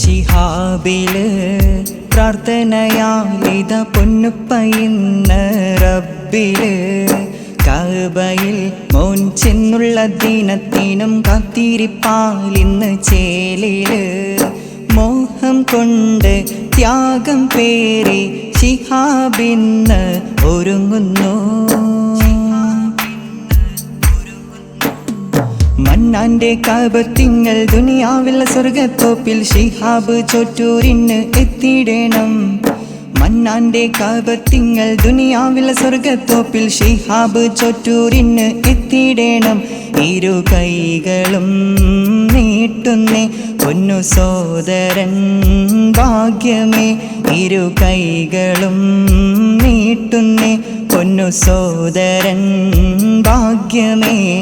ശിഹാബിൽ പ്രാർത്ഥനയാലിത പൊന്നുപ്പയിന്ന് റബ്ബിൽ. കബയിൽ മോൻ ചെന്നുള്ള ദിനത്തിനും കാത്തിരിപ്പാലിന്ന് ചേലിൽ. മോഹം കൊണ്ട് ത്യാഗം പേറി ശിഹാബിന്ന് ഒരുങ്ങുന്നു. മന്നാന്റെ കാപത്തിങ്ങൾ ദുനിയാവിലെ സ്വർഗത്തോപ്പിൽ ഷിഹാബ് ചോറ്റൂരിന് എത്തിയിടണം. മന്നാന്റെ കാപത്തിങ്ങൾ ദുനിയാവിലെ സ്വർഗത്തോപ്പിൽ ഷിഹാബ് ചോറ്റൂരിന് എത്തിയിടണം. ഇരു കൈകളും നീട്ടുന്നേ പൊന്നു സോദരൻ ഭാഗ്യമേ. ഇരു കൈകളും നീട്ടുന്നേ പൊന്നു സോദരൻ ഭാഗ്യമേ.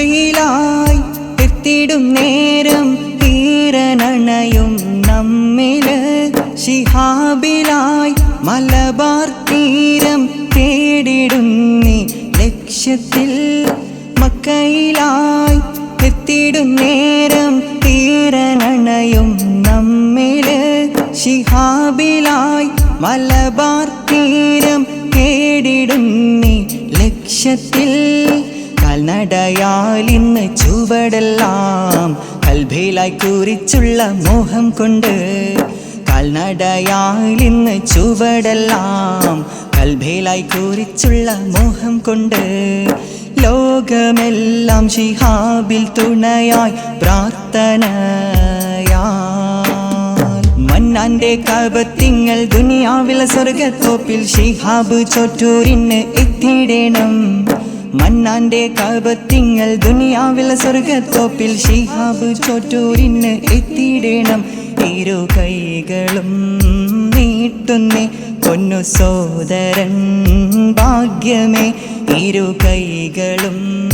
മക്കയിലായി എത്തിടും നേരം തീരനണയും നമ്മിൽ ശിഹാബിലായി മലബാർ തീരം തേടിടുന്നി ലക്ഷ്യത്തിൽ. മക്കയിലായി എത്തിടും നേരം തീരനണയും നമ്മിൽ ശിഹാബിലായി മലബാർ തീരം തേടിടുന്നി ലക്ഷ്യത്തിൽ. കാൽനടയാൽ ഇന്ന് ചുവടെല്ലാം കൽഭയിലായി കുറിച്ചുള്ള മോഹം കൊണ്ട്. കൽനടയാലിന്ന് ചുവടെല്ലാം കൽഭയിലായി കുറിച്ചുള്ള മോഹം കൊണ്ട്. ലോകമെല്ലാം ഷിഹാബിൽ തുണയായി പ്രാർത്ഥനയാൽ. മന്നാന്റെ കപത്തിങ്ങൾ ദുനിയാവിലെ സ്വർഗത്തോപ്പിൽ ഷിഹാബ് ചൊറ്റൂരിന് എത്തിയിടണം. മന്നാന്റെ കാപത്തിങ്ങൾ ദുനിയാവിലെ സ്വർഗത്തോപ്പിൽ ഷിഹാബ് ചോറ്റൂരിന് എത്തിയിടണം. ഇരു കൈകളും നീട്ടുന്നേ പൊന്നു സോദരൻ ഭാഗ്യമേ. ഇരു കൈകളും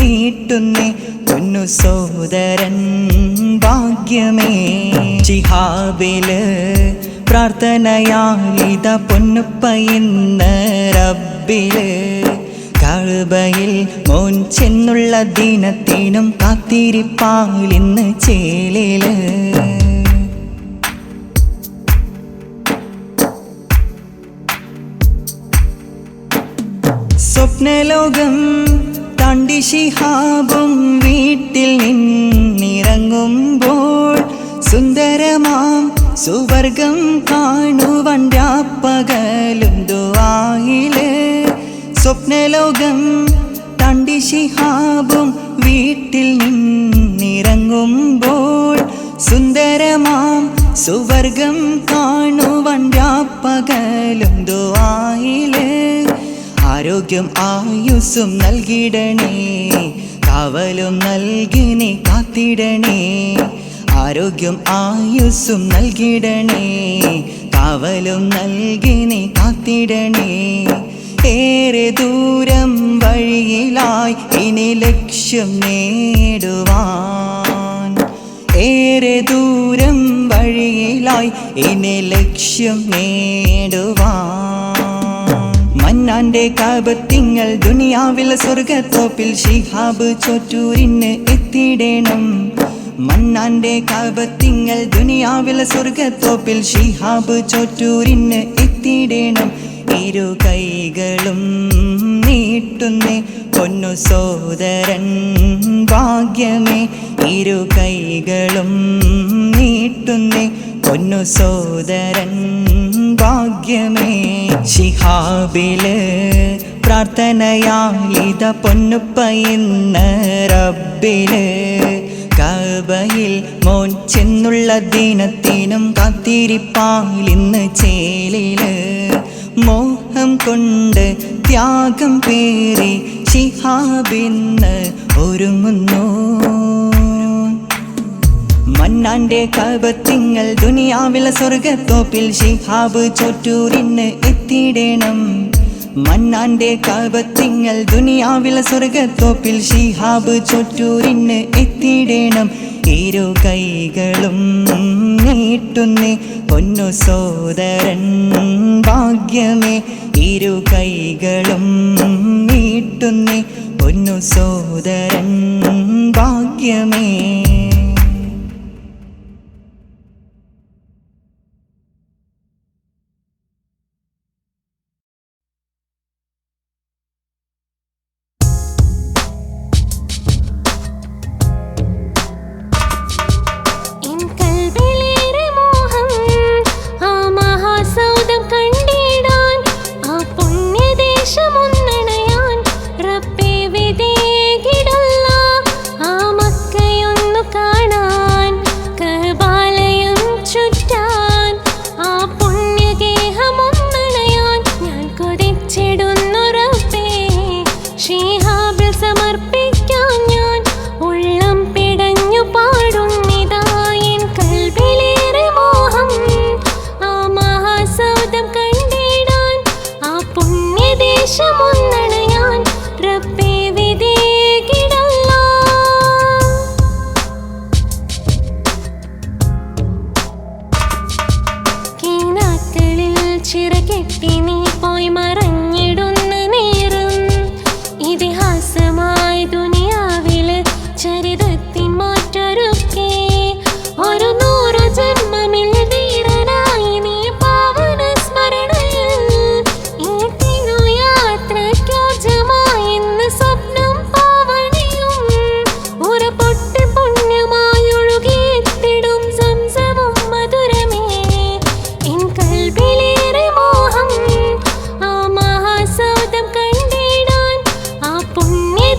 നീട്ടുന്നേ പൊന്നു സോദരൻ ഭാഗ്യമേ. ഷിഹാബിൽ പ്രാർത്ഥനയാലിത പൊന്നുപ്പയിന്ന് റബ്ബിൽ. കഴുബയിൽ മോൻ ചെന്നുള്ള ദിനത്തിനും കാത്തിരിപ്പാലിന്ന് ചേലിൽ. സ്വപ്നലോകം താണ്ടി ശിഹാബും വീട്ടിൽ നിന്നിറങ്ങുമ്പോൾ സുന്ദരമാം സുവർഗം കാണുവൻ രാപ്പകലും ദുആയിൽ. സ്വപ്നലോകം തണ്ടി ശിഹാബും വീട്ടിൽ നിന്നിറങ്ങുമ്പോൾ സുന്ദരമാം സുവർഗം കാണുവണ്ടാപ്പകലും രാപ്പകലും ആരോഗ്യം ആയുസ്സും നൽകിടണേ കാവലും നൽകിനി കാത്തിടണേ. ആരോഗ്യം ആയുസ്സും നൽകിടണേ കാവലും നൽകിനി കാത്തിടണേ. ഏറെ ദൂരം വഴിയിലായി ഇനി ലക്ഷ്യം നേടുവാൻ. ഏറെ ദൂരം വഴിയിലായി ഇനി ലക്ഷ്യം നേടുവാൻ. മന്നാന്റെ കാപത്തിങ്ങൾ ദുനിയാവിലെ സ്വർഗത്തോപ്പിൽ ഷിഹാബ് ചോറ്റൂരിന് എത്തിയിടണം. മന്നാന്റെ കാപത്തിങ്ങൾ ദുനിയാവിലെ സ്വർഗത്തോപ്പിൽ ഷിഹാബ് ചോറ്റൂരിന് എത്തിയിടണം. ഇരു കൈകളും നീട്ടുന്നേ. പൊന്നു സോദരൻ ഭാഗ്യമേ. ഇരു കൈകളും നീട്ടുന്നേ. പൊന്നു സോദരൻ ഭാഗ്യമേ. ശിഹാബിൽ പ്രാർത്ഥനയാലിത പൊന്നുപ്പയിന്ന് റബ്ബിൽ കബയിൽ മോൻ ചെന്നുള്ള ദിനത്തിനും കാത്തിരിപ്പാലിന്ന് ചേലിൽ. മോഹം കൊണ്ട് ത്യാഗം പേറി ശിഹാബിന്ന് ഒരുങ്ങുന്നു. മന്നാന്റെ കപത്തിങ്ങൾ ദുനിയാവിലെ സ്വർഗത്തോപ്പിൽ ശിഹാബ് ചൊറ്റൂരിന്ന് എത്തിയിടണം. മന്നാന്റെ കപത്തിങ്ങൾ ദുനിയാവിലെ സ്വർഗത്തോപ്പിൽ ശിഹാബ് ചൊറ്റൂരിന്ന് എത്തിയിടണം. ഇരു കൈകളും നീട്ടുന്നേ. ഒന്നു സോദരൻ ഭാഗ്യമേ ഇരു കൈകളും നീട്ടുന്നേ. ഒന്നു സോദരൻ ഭാഗ്യമേ.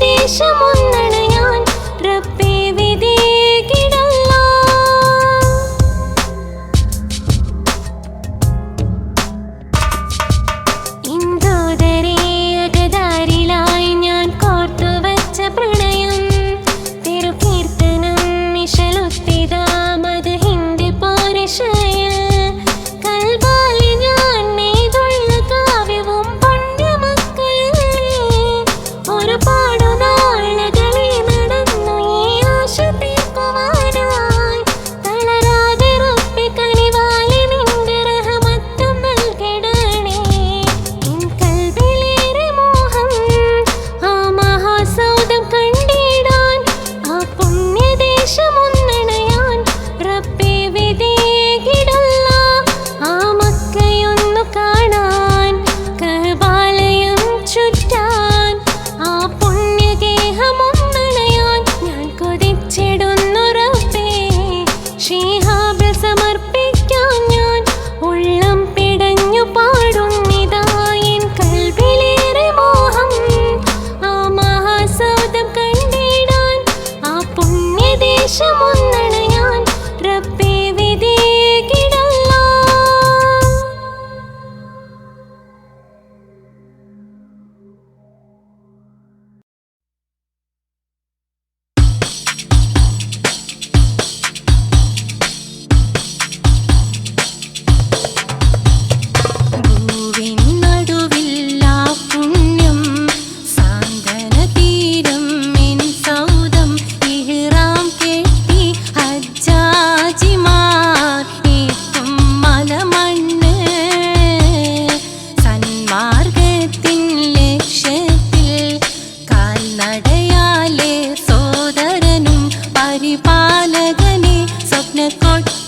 దేశము kaç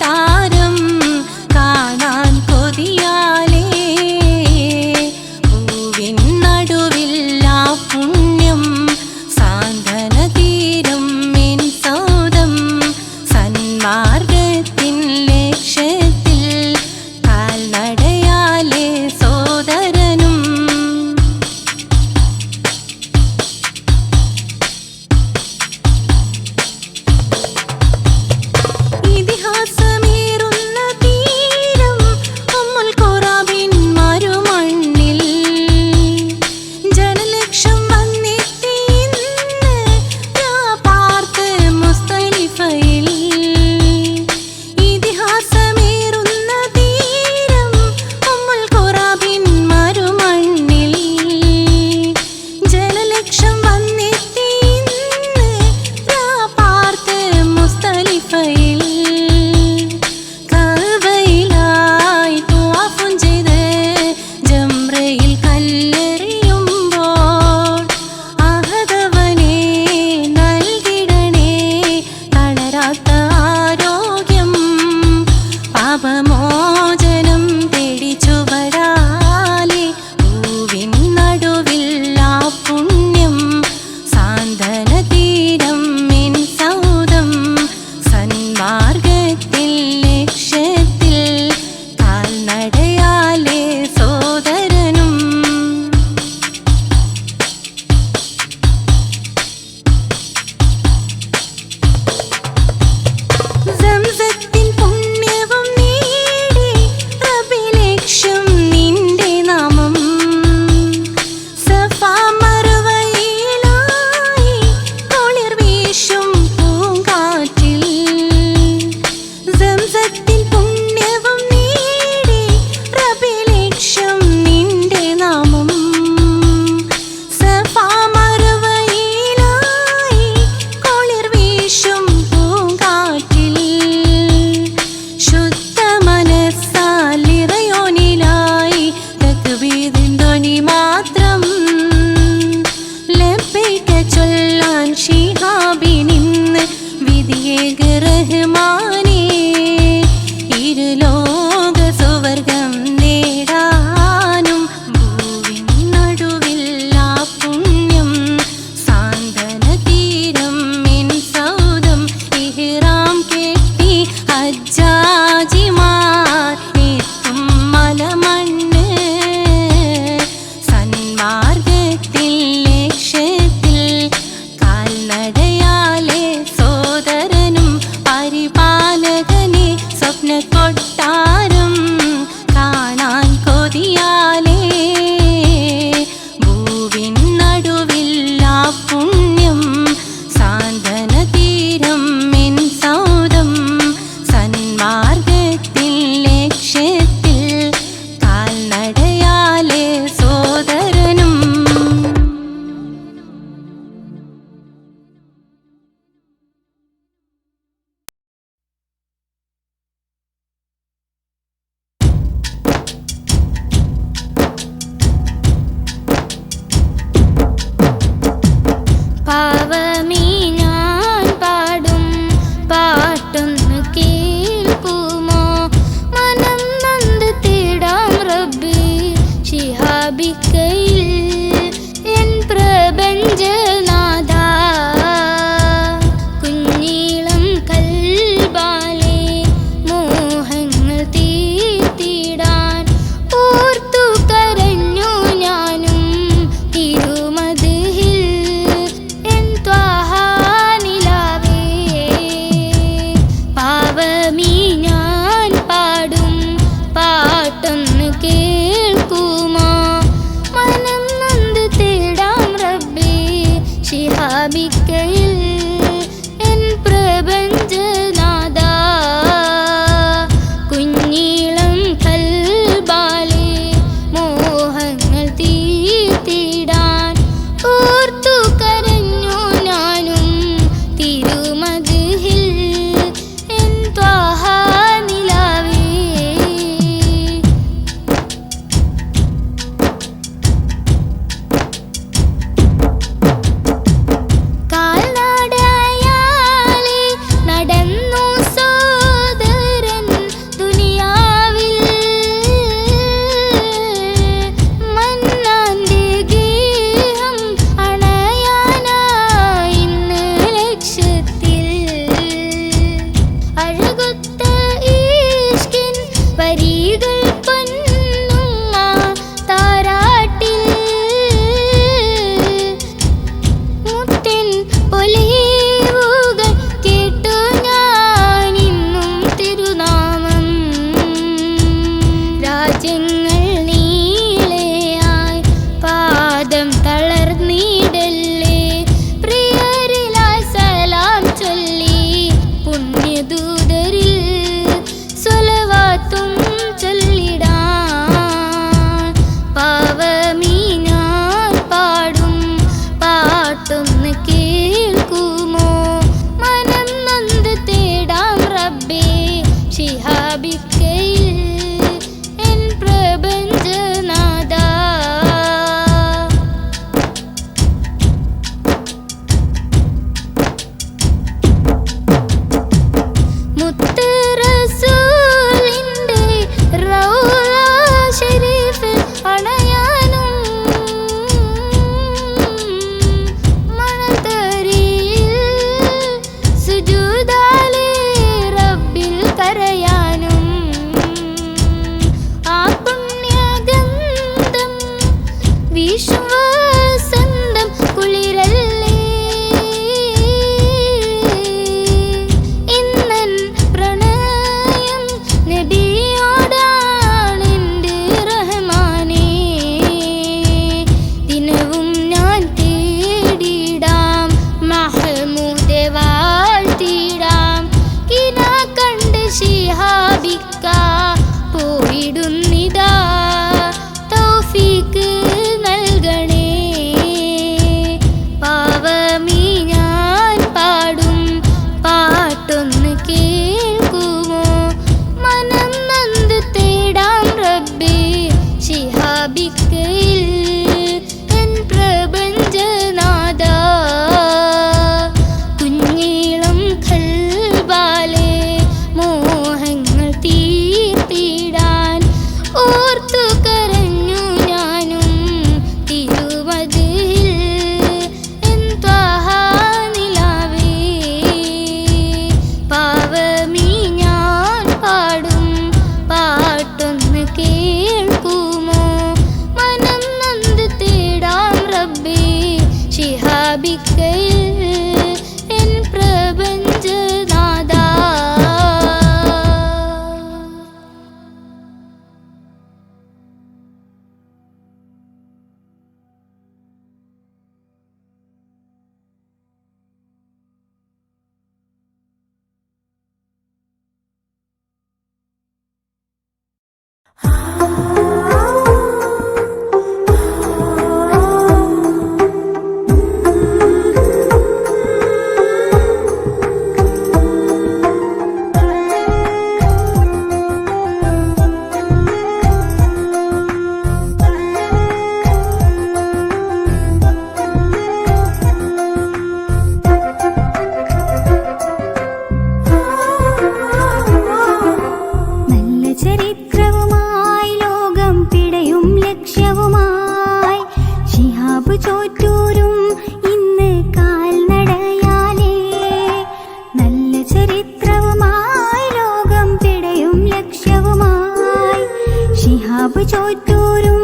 ഷിഹാബ് ചോറ്റൂരും